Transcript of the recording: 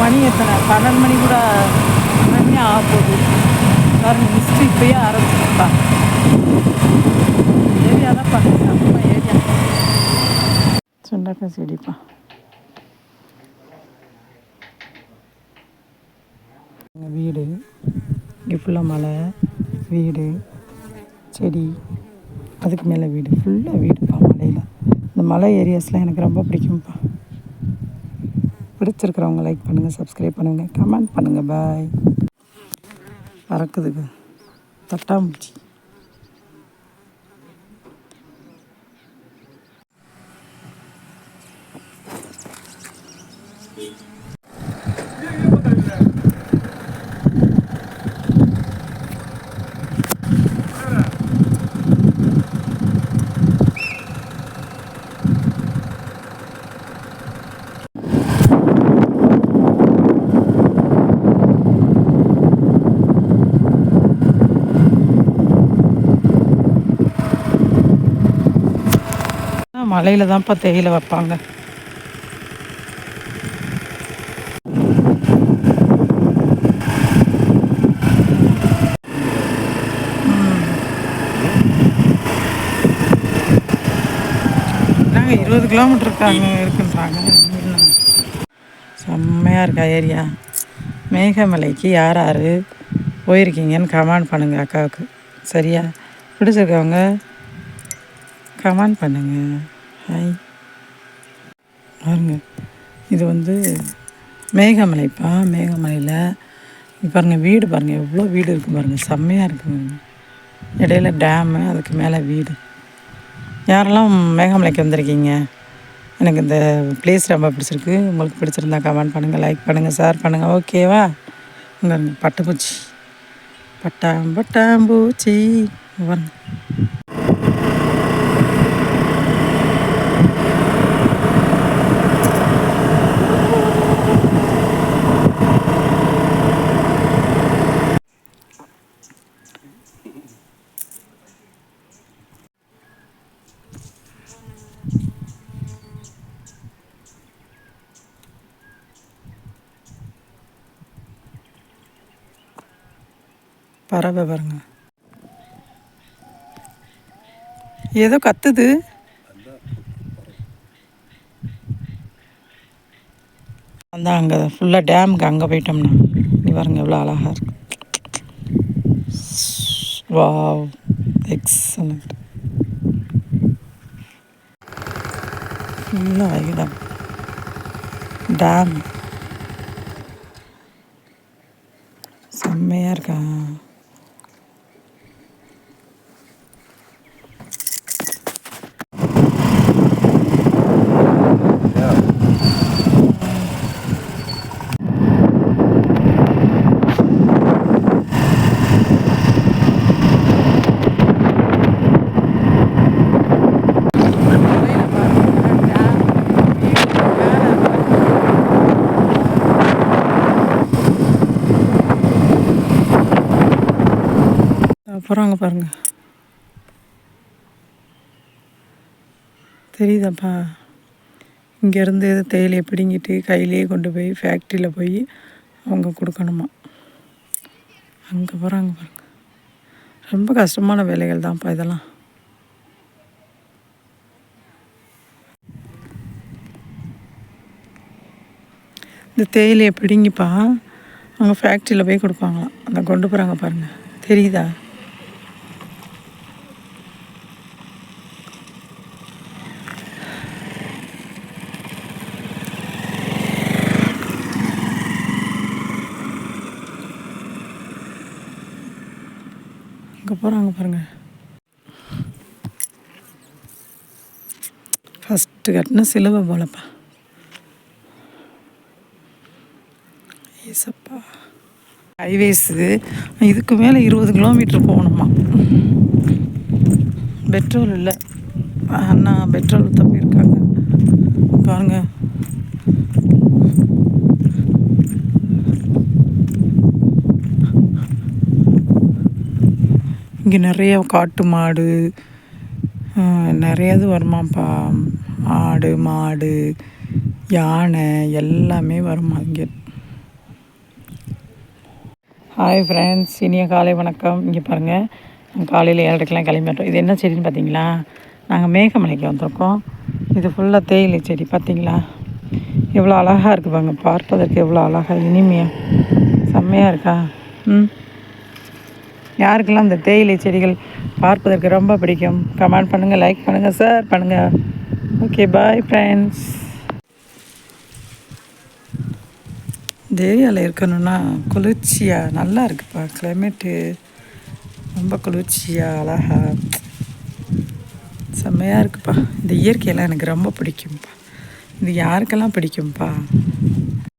மணி எத்தனை? பன்னெண்டு மணி கூட உடனே ஆக போகுது. பாருங்க மிஸ்ட்ரி இப்பயே ஆரம்பிச்சிருப்பா. ஏரியா தான் நம்ம ஏரியா. சுண்டக்காய் செடிப்பா. வீடு இங்கே ஃபுல்லாக மலை வீடு செடி அதுக்கு மேலே வீடு. ஃபுல்லாக வீடுப்பா மலையில். இந்த மலை ஏரியாஸ்லாம் எனக்கு ரொம்ப பிடிக்கும்ப்பா. பிடிச்சிருக்கிறவங்க லைக் பண்ணுங்கள் சப்ஸ்கிரைப் பண்ணுங்கள் கமெண்ட் பண்ணுங்கள் பாய் பறக்குதுங்க. தட்டாம்பூச்சி மலையில் தான்ப்பா தேயிலை வைப்பாங்க. நாங்கள் இருபது கிலோமீட்டர் இருக்காங்க இருக்குன்றாங்க. செம்மையாக இருக்கா ஏரியா? மேகமலைக்கு யார் யார் போயிருக்கீங்கன்னு கமெண்ட் பண்ணுங்கள் அக்காவுக்கு. சரியா? பிடிச்சிருக்கவங்க கமெண்ட் பண்ணுங்கள் ஹாய் பாருங்க. இது வந்து மேகமலைப்பா. மேகமலையில் பாருங்கள் வீடு பாருங்கள் எவ்வளோ வீடு இருக்குது பாருங்கள் செம்மையாக இருக்குது இடையில டேமு அதுக்கு மேலே வீடு. யாரெல்லாம் மேகமலைக்கு வந்திருக்கீங்க? எனக்கு இந்த பிளேஸ் ரொம்ப பிடிச்சிருக்கு. உங்களுக்கு பிடிச்சிருந்தா கமெண்ட் பண்ணுங்கள் லைக் பண்ணுங்கள் ஷேர் பண்ணுங்கள் ஓகேவா இங்கே பட்டுப்பூச்சி. பட்டாம் பட்டாம்பூச்சி பறவை பாருங்க. ஏதோ கத்துது. அந்த அங்கே ஃபுல்லாக டேமுக்கு அங்கே போயிட்டோம்னா. நீ பாருங்க எவ்வளோ அழகாக இருக்கு. வாவ் எக்ஸலண்ட் ஃபுல்லாக இடம். டேம் செம்மையாக இருக்கா? போகிறாங்க பாருங்கள் பாருங்க. தெரியுதாப்பா? இங்கேருந்து தேயிலையை பிடுங்கிட்டு கையிலேயே கொண்டு போய் ஃபேக்ட்ரியில் போய் அவங்க கொடுக்கணுமா? அங்கே போகிறாங்க பாருங்க. ரொம்ப கஷ்டமான வேலைகள் தான்ப்பா இதெல்லாம். இந்த தேயிலையை பிடுங்கிப்பா அவங்க ஃபேக்ட்ரியில் போய் கொடுப்பாங்களாம். அந்த கொண்டு போகிறாங்க பாருங்கள் தெரியுதா அங்கே போகிறாங்க பாருங்கள் ஃபஸ்ட்டு கட்டின சிலுவை போலப்பா. ஏசப்பா. ஹைவேஸு. இதுக்கு மேலே இருபது கிலோமீட்டர் போகணுமா? பெட்ரோல் இல்லை. அண்ணா பெட்ரோல் தப்பியிருக்காங்க. பாருங்கள் பாருங்க இங்கே நிறைய காட்டு மாடு ஆஹ், நிறைய இது வருமாப்பா ஆடு மாடு யானை எல்லாமே வருமா இங்கே? ஹாய் ஃப்ரெண்ட்ஸ் இனிய காலை வணக்கம். இங்கே பாருங்கள் நாங்கள் காலையில் ஏழரைக்கெலாம் கிளம்பிட்டோம். இது என்ன செடின்னு பார்த்தீங்களா நாங்கள் மேகமலைக்கு வந்திருக்கோம். இது ஃபுல்லாக தேயிலை செடி பார்த்தீங்களா எவ்வளோ அழகாக இருக்குது பாருங்க பார்ப்பதற்கு எவ்வளோ அழகாக இனிமையாக செம்மையாக இருக்கா? ம்? யாருக்கெல்லாம் இந்த தேயிலை செடிகள் பார்ப்பதற்கு ரொம்ப பிடிக்கும்? கமெண்ட் பண்ணுங்கள் லைக் பண்ணுங்கள் சார் பண்ணுங்கள் ஓகே பாய் ஃப்ரெண்ட்ஸ் இந்த ஏரியாவில் இருக்கணும்னா குளிர்ச்சியாக நல்லா இருக்குப்பா கிளைமேட்டு ரொம்ப குளிர்ச்சியாக அழகா. செம்மையாக இருக்குப்பா. இந்த இயற்கையெல்லாம் எனக்கு ரொம்ப பிடிக்கும்ப்பா இது யாருக்கெல்லாம் பிடிக்கும்ப்பா